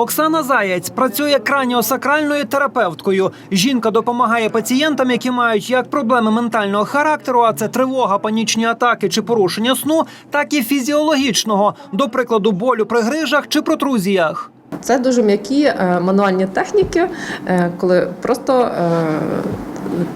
Оксана Заєць працює краніосакральною терапевткою. Жінка допомагає пацієнтам, які мають як проблеми ментального характеру, а це тривога, панічні атаки чи порушення сну, так і фізіологічного, до прикладу, болю при грижах чи протрузіях. Це дуже м'які е, мануальні техніки, е, коли просто е,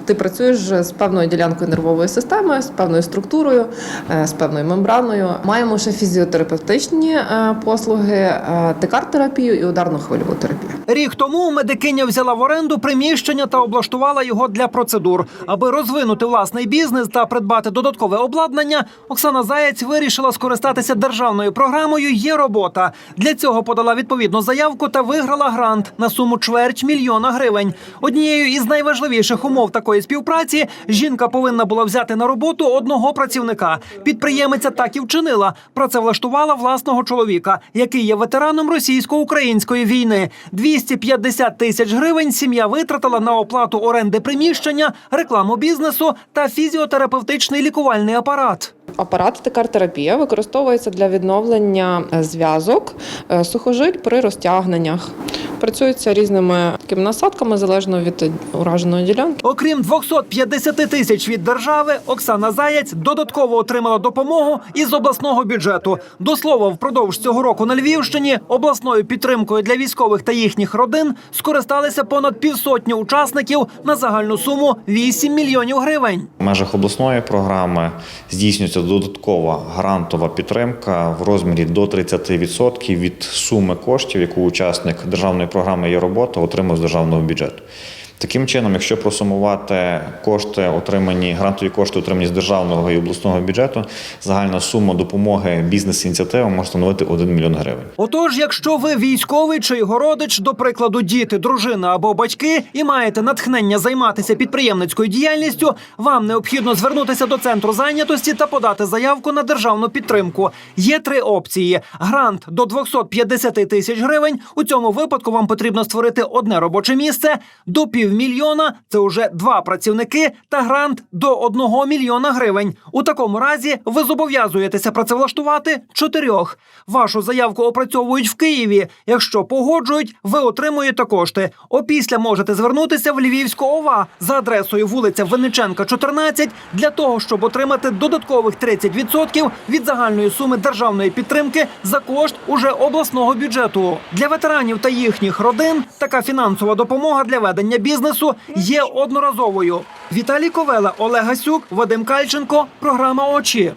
ти працюєш з певною ділянкою нервової системи, з певною структурою, е, з певною мембраною. Маємо ще фізіотерапевтичні е, послуги, е, текар-терапію і ударну хвильову терапію. Рік тому медикиня взяла в оренду приміщення та облаштувала його для процедур. Аби розвинути власний бізнес та придбати додаткове обладнання, Оксана Заєць вирішила скористатися державною програмою Є робота. Для цього подала відповідну заявку та виграла грант на суму чверть мільйона гривень. Однією із найважливіших умов такої співпраці жінка повинна була взяти на роботу одного працівника. Підприємиця так і вчинила. Працевлаштувала власного чоловіка, який є ветераном російсько-української війни. 250 тисяч гривень сім'я витратила на оплату оренди приміщення, рекламу бізнесу та фізіотерапевтичний лікувальний апарат. Апарат текар-терапія використовується для відновлення е, зв'язок, е, сухожиль при розтягненнях. Працюється різними такими насадками залежно від ураженої ділянки. Окрім 250 тисяч від держави, Оксана Заєць додатково отримала допомогу із обласного бюджету. До слова, впродовж цього року на Львівщині обласною підтримкою для військових та їхніх родин скористалися понад півсотні учасників на загальну суму 8 мільйонів гривень. В межах обласної програми здійснюється додаткова грантова підтримка в розмірі до 30% від суми коштів, яку учасник державної програми є робота отримав з державного бюджету. Таким чином, якщо просумувати кошти, отримані грантові кошти, отримані з державного і обласного бюджету, загальна сума допомоги бізнес-ініціативам може становити 1 мільйон гривень. Отож, якщо ви військовий чи його родич, до прикладу, діти, дружина або батьки, і маєте натхнення займатися підприємницькою діяльністю, вам необхідно звернутися до центру зайнятості та подати заявку на державну підтримку. Є три опції: грант до 250 тисяч гривень. У цьому випадку вам потрібно створити одне робоче місце до півмільйона. Це уже два працівники та грант до одного мільйона гривень. У такому разі ви зобов'язуєтеся працевлаштувати чотирьох. Вашу заявку опрацьовують в Києві. Якщо погоджують, ви отримуєте кошти. Опісля можете звернутися в Львівську ОВА за адресою вулиця Винниченка, 14, для того, щоб отримати додаткових 30% від загальної суми державної підтримки за кошт уже обласного бюджету. Для ветеранів та їхніх родин така фінансова допомога для ведення бізнесу є одноразовою. Віталій Ковела, Олег Гасюк, Вадим Кальченко. Програма очі.